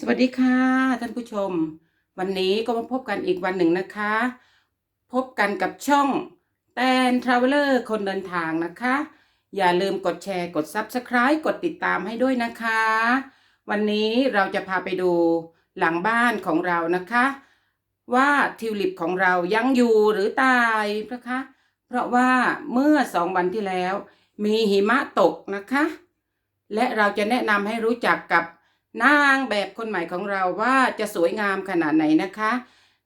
สวัสดีค่ะท่านผู้ชม วันนี้ก็มาพบกันอีกวันหนึ่งนะคะ พบกันกับช่องแตนทราเวลเลอร์คนเดินทางนะคะ อย่าลืมกดแชร์กด Subscribe กดติดตามให้ด้วยนะคะ วันนี้เราจะพาไปดูหลังบ้านของเรานะคะ ว่าทิวลิปของเรายังอยู่หรือตายนะคะ เพราะว่าเมื่อสองวันที่แล้ว มีหิมะตกนะคะ และเราจะแนะนำให้รู้จักกับ นางแบบคนใหม่ของเราว่าจะสวยงามขนาดไหนนะคะ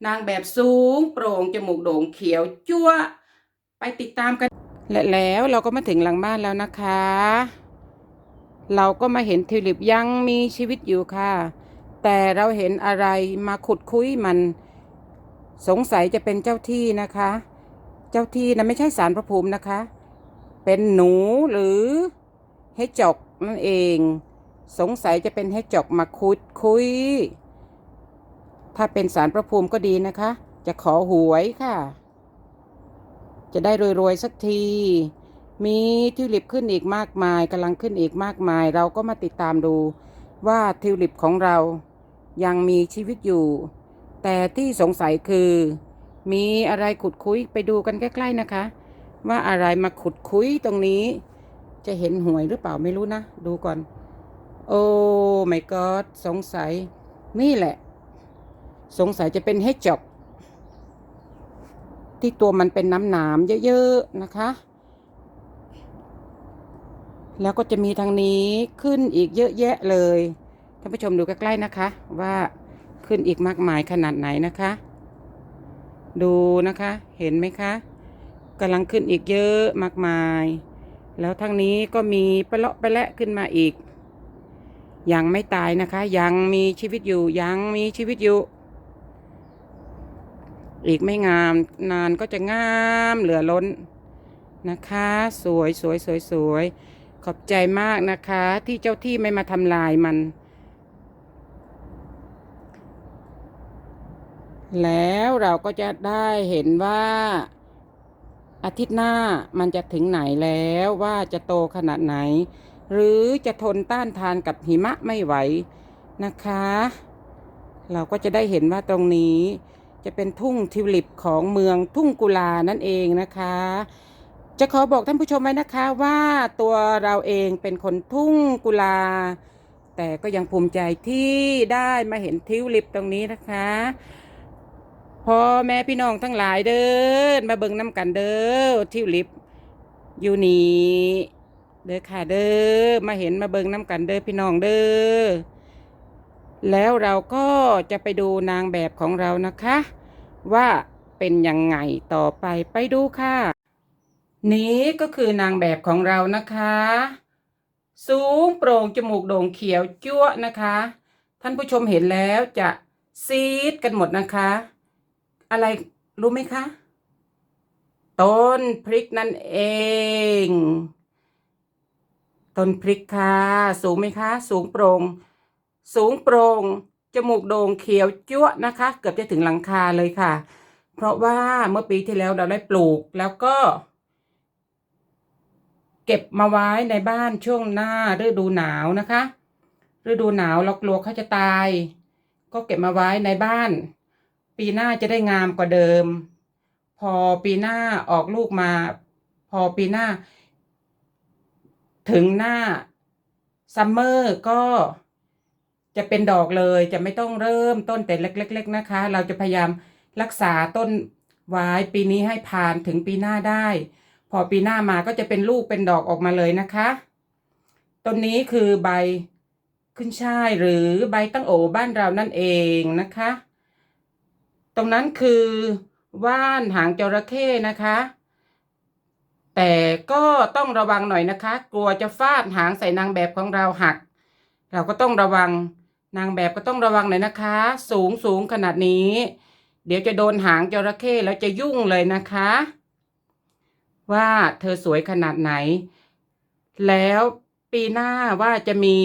นางแบบสูงโปร่งจมูกโด่งเขียวจั่วไปติดตามกัน และแล้วเราก็มาถึงหลังบ้านแล้วนะคะ เราก็มาเห็นทิวลิปยังมีชีวิตอยู่ค่ะ แต่เราเห็นอะไรมาขุดคุยมัน สงสัยจะเป็นเจ้าที่นะคะ เจ้าที่นะไม่ใช่สารพระภูมินะคะ เป็นหนูหรือเฮจอกนั่นเอง สงสัยจะเป็นเฮจอกมาคุดคุย ถ้าเป็นสารพระภูมิก็ดีนะคะ จะขอหวยค่ะ จะได้รวยๆสักที มีทิวลิปขึ้นอีกมากมายกำลังขึ้นอีกมากมาย เราก็มาติดตามดูว่าทิวลิปของเรายังมีชีวิตอยู่ แต่ที่สงสัยคือ มีอะไรขุดคุยไปดูกันใกล้ๆนะคะ ว่าอะไรมาขุดคุยตรงนี้ จะเห็นหวยหรือเปล่าไม่รู้นะ ดูก่อน my god สงสัย นี่แหละ สงสัยจะเป็นเฮจอกที่ตัวมันเป็นน้ำหนามเยอะๆนะคะ แล้วก็จะมีทางนี้ขึ้นอีกเยอะแยะเลยท่านผู้ชมดูใกล้ๆนะคะ ว่าขึ้นอีกมากมายขนาดไหนนะคะ ดูนะคะ เห็นไหมคะกำลังขึ้นอีกเยอะมากมาย แล้วทางนี้ก็มีปะเลาะปะและขึ้นมาอีก ยังไม่ตายนะคะ ยังมีชีวิตอยู่ ยังมีชีวิตอยู่ อีกไม่งามนานก็จะงามเหลือล้นนะคะ สวยสวยสวยสวยขอบใจมากนะคะ ที่เจ้าที่ไม่มาทำลายมัน แล้วเราก็จะได้เห็นว่าอาทิตย์หน้ามันจะถึงไหนแล้วว่าจะโตขนาดไหน หรือจะทนต้านทานกับหิมะไม่ไหวนะคะ เราก็จะได้เห็นว่าตรงนี้จะเป็นทุ่งทิวลิปของเมืองทุ่งกุลานั่นเองนะคะ จะขอบอกท่านผู้ชมไว้นะคะว่าตัวเราเองเป็นคนทุ่งกุลา แต่ก็ยังภูมิใจที่ได้มาเห็นทิวลิปตรงนี้นะคะพ่อแม่พี่น้องทั้งหลายเด้อมาเบิ่งน้ำกันเด้อทิวลิปอยู่นี่ เด้อค่ะเด้อมาเห็นมาเบิงน้ำกันเด้อพี่น้องเด้อแล้วเราก็จะไปดูนางแบบของเรานะคะ ว่าเป็นยังไงต่อไปไปดูค่ะ นี้ก็คือนางแบบของเรานะคะ สูงโปร่งจมูกโด่งเขียวจั่วนะคะ ท่านผู้ชมเห็นแล้วจะซีดกันหมดนะคะ อะไรรู้ไหมคะ ต้นพริกนั่นเอง ต้นพริกค่ะ สูงไหมคะ สูงโปร่งสูงโปร่งจมูกโด่งเขียวจั่วนะคะ เกือบจะถึงหลังคาเลยค่ะ เพราะว่าเมื่อปีที่แล้วเราได้ปลูกแล้วก็ เก็บมาไว้ในบ้านช่วงหน้าฤดูหนาวนะคะ ฤดูหนาวเรากลัวเขาจะตาย ก็เก็บมาไว้ในบ้าน ปีหน้าจะได้งามกว่าเดิม พอปีหน้าออกลูกมา พอปีหน้า ถึงหน้าซัมเมอร์ก็จะเป็นดอกเลยจะไม่ต้องเริ่มต้นแต่เล็ก ๆ นะคะ เราจะพยายามรักษาต้นไว้ปีนี้ให้ผ่านถึงปีหน้าได้ พอปีหน้ามาก็จะเป็นลูกเป็นดอกออกมาเลยนะคะต้นนี้คือใบขึ้นช่ายหรือใบตั้งโอบ้านเรานั่นเองนะคะ ตรงนั้นคือว่านหางจระเข้นะคะ แต่ก็ต้องระวังหน่อยนะคะ กลัวจะฟาดหางใส่นางแบบของเราหัก เราก็ต้องระวังนางแบบก็ต้องระวังหน่อยนะคะ สูงสูงขนาดนี้ เดี๋ยวจะโดนหางจระเข้แล้วจะยุ่งเลยนะคะ ว่าเธอสวยขนาดไหน แล้วปีหน้าว่าจะมี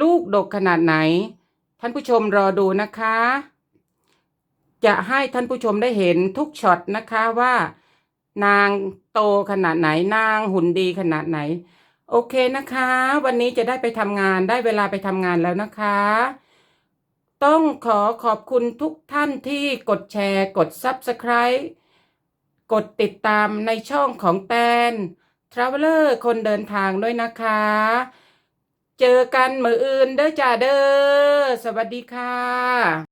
ลูกดกขนาดไหน ท่านผู้ชมรอดูนะคะ จะให้ท่านผู้ชมได้เห็นทุกช็อตนะคะว่า นางโตขนาดไหนนางหุ่นดีขนาดไหน โอเคนะคะ วันนี้จะได้ไปทำงานได้เวลาไปทำงานแล้วนะคะ ต้องขอขอบคุณทุกท่านที่กดแชร์กด Subscribe กดติดตามในช่องของแตน Traveler คนเดินทางด้วยนะคะ เจอกันมืออื่นเด้อจ้าเด้อสวัสดีค่ะ